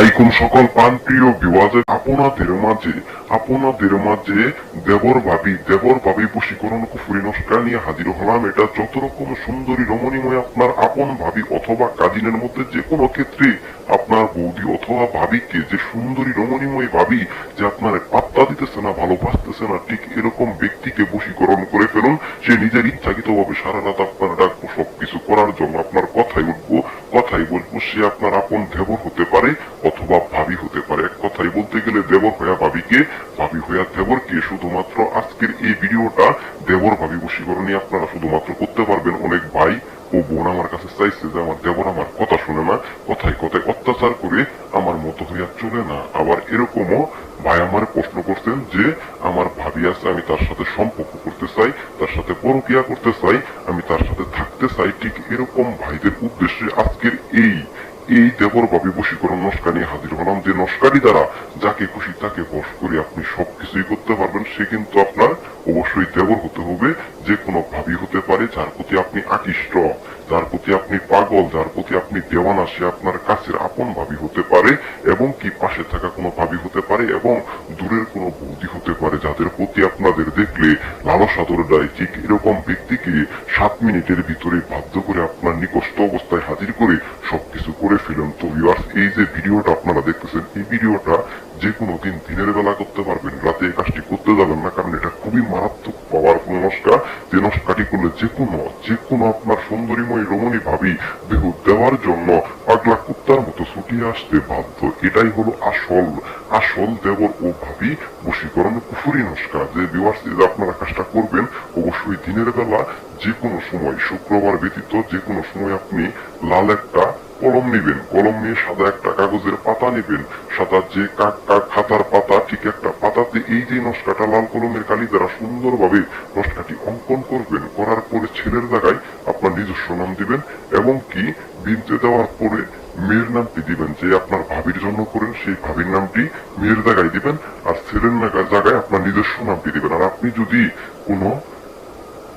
আলাইকুম সকল প্রান্তীয় বিওয়াজে আপনাদের মাঝে আপনাদের মাঝে দেবর ভাবি দেবর ভাবি বশীকরণ কুফুরি নস্কা নিয়ে হাজির হলাম। এটা যত রকম সুন্দরী রমণীময় আপনার আপন ভাবি অথবা কাজিনের মধ্যে যে কোনো ক্ষেত্রে আপনার বৌদি অথবা ভাবিকে যে সুন্দরী রমণীময় ভাবি যে আপনার পাত্তা দিতেছে না, ভালোবাসতেছে না, ঠিক এরকম ব্যক্তিকে বশীকরণ করে ফেলুন। সে নিজের ইচ্ছাকৃত ভাবে সারা রাত আপনার ডাকবো, সবকিছু করার জন্য আপনার কথাই উঠবো, কথাই বলব, সে আপনার আপন দেবর হতে পারে অথবা ভাবি হতে পারে এক কথাই বলতে গেলে দেবর হইয়া ভাবিকে, ভাবি হইয়া দেবরকে শুধুমাত্র আজকের এই ভিডিওটা দেবর ভাবি বশীকরণে আপনারা শুধুমাত্র করতে পারবেন। অনেক ভাই ও বোন আমার কাছে চাইছে যে আমার দেবর আমার কথা শুনে না, কথায় কথায় অত্যাচার করে আমার মতো হইয়া চলে না। আবার এরকমও ভাই আমার প্রশ্ন করছেন যে, আমার ভাবি আছে, আমি তার সাথে সম্পর্ক করতে চাই, তার সাথে পরকিয়া করতে চাই, আমি তার সাথে থাকতে চাই। ঠিক এরকম ভাইদের উদ্দেশ্যে আজকের এই এই দেবর ভাবি বশীকরণ নস্কা নিয়ে হাজির হলাম যে নস্কারি দ্বারা যাকে খুশি তাকে বশ করে আপনি সবকিছুই করতে পারবেন, সে কিন্তু আপনার অবশ্যই দেবর হতে হবে। যে কোনো ভাবি হতে পারে, যার প্রতি আপনি আকৃষ্ট, যার প্রতি আপনি পাগল, যার প্রতি আপনি দেওয়ানা, সে আপনার কাছের আপন ভাবি হতে পারে এবং কি পাশে থাকা কোনো ভাবি হতে পারে এবং দূরের কোনো বৌদি হতে পারে, যাদের প্রতি আপনাদের দেখলে লালসা ধরে দেয়। ঠিক এরকম ব্যক্তিকে সাত মিনিটের ভিতরে বাধ্য করে আপনার নিকষ্ট অবস্থায় হাজির করে সবকিছু করে ফেলেন তো ভিউয়ার্স, এই যে ভিডিওটা আপনারা দেখতেছেন, এই ভিডিওটা যে কোনো দিন দিনের বেলা করতে পারবেন, রাতে এই কাজটি করতে যাবেন না, কারণ এটা খুবই মারাত্মক পাওয়ার কোন নস্কা যে নস্কাটি করলে যে কোনো যে কোনো আপনার সুন্দরীময় রমণী ভাবি দেহ দেওয়ার জন্য পাগলা কুত্তার মতো ছুটিয়ে আসতে বাধ্য। এটাই হলো আসল আসল দেবর ও ভাবি বশীকরণ কুফুরি নস্কা যে ভিউয়ার্স আপনারা কাজটা করবেন, অবশ্যই দিনের বেলা যে কোনো সময়, শুক্রবার ব্যতীত যে কোনো সময় আপনি লাল একটা কলম নেবেন। কলম নিয়ে সাদা একটা কাগজের পাতা নেবেন। সাদা যে খাতার পাতা, ঠিক একটা পাতাতে এই যে নস্কাটা লাল কলমের কালি দ্বারা সুন্দরভাবে নস্কাটি অঙ্কন করবেন, করার পরে ছেলের জায়গায় আপনার নিজস্ব নাম দিবেন এবং কি বিনতে দেওয়ার পরে মেয়ের নামটি দিবেন, যে আপনার ভাবির জন্য করেন সেই ভাবির নামটি মেয়ের জায়গায় দিবেন আর ছেলের জায়গায় আপনার নিজস্ব নামটি দিবেন। আর আপনি যদি কোনো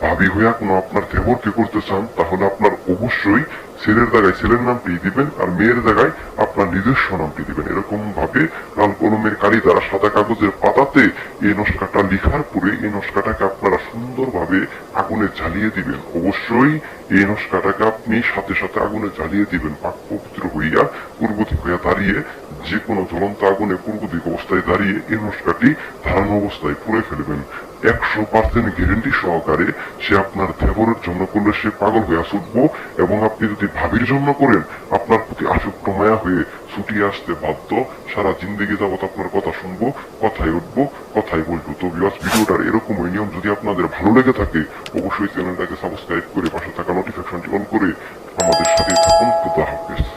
ভাবি হইয়া কোনো আপনার দেবরকে করতে চান, তাহলে আপনার অবশ্যই ছেলের জায়গায় ছেলের নামটি দিবেন আর মেয়ের জায়গায় আপনার নিজস্ব নামটি দিবেন। এরকম ভাবে লাল কলমের কালি দ্বারা সাদা কাগজের পাতাতে এই নস্কাটা লিখার পরে এই নস্কাটাকে আপনারা সুন্দরভাবে আগুনে জ্বালিয়ে দিবেন। অবশ্যই এই নস্কাটাকে আপনি সাথে সাথে আগুনে জ্বালিয়ে দিবেন। পাক পবিত্র হইয়া পূর্ব দিক হইয়া দাঁড়িয়ে যে কোনো জ্বলন্ত আগুনে পূর্ব দিক অবস্থায় দাঁড়িয়ে এই নস্কাটি ধারণ অবস্থায় পুড়ে ফেলবেন। একশো পার্সেন্ট গ্যারেন্টি সহকারে সে আপনার দেবরের জন্য করলে সে পাগল হয়ে ছুটবো এবং আপনি যদি ভাবির জন্য করেন, আপনার প্রতি আসক্ত মায়া হয়ে ছুটি আসতে বাধ্য। সারা জিন্দগি যাবত আপনার কথা শুনব, কথাই উঠবো, কথাই বলব। তো বিবাস ভিডিওটার এরকম নিয়ম যদি আপনাদের ভালো লেগে থাকে, অবশ্যই চ্যানেলটাকে সাবস্ক্রাইব করে পাশে থাকা নোটিফিকেশনটি অন করে আমাদের সাথে থাকুন। খুদা হাফেজ।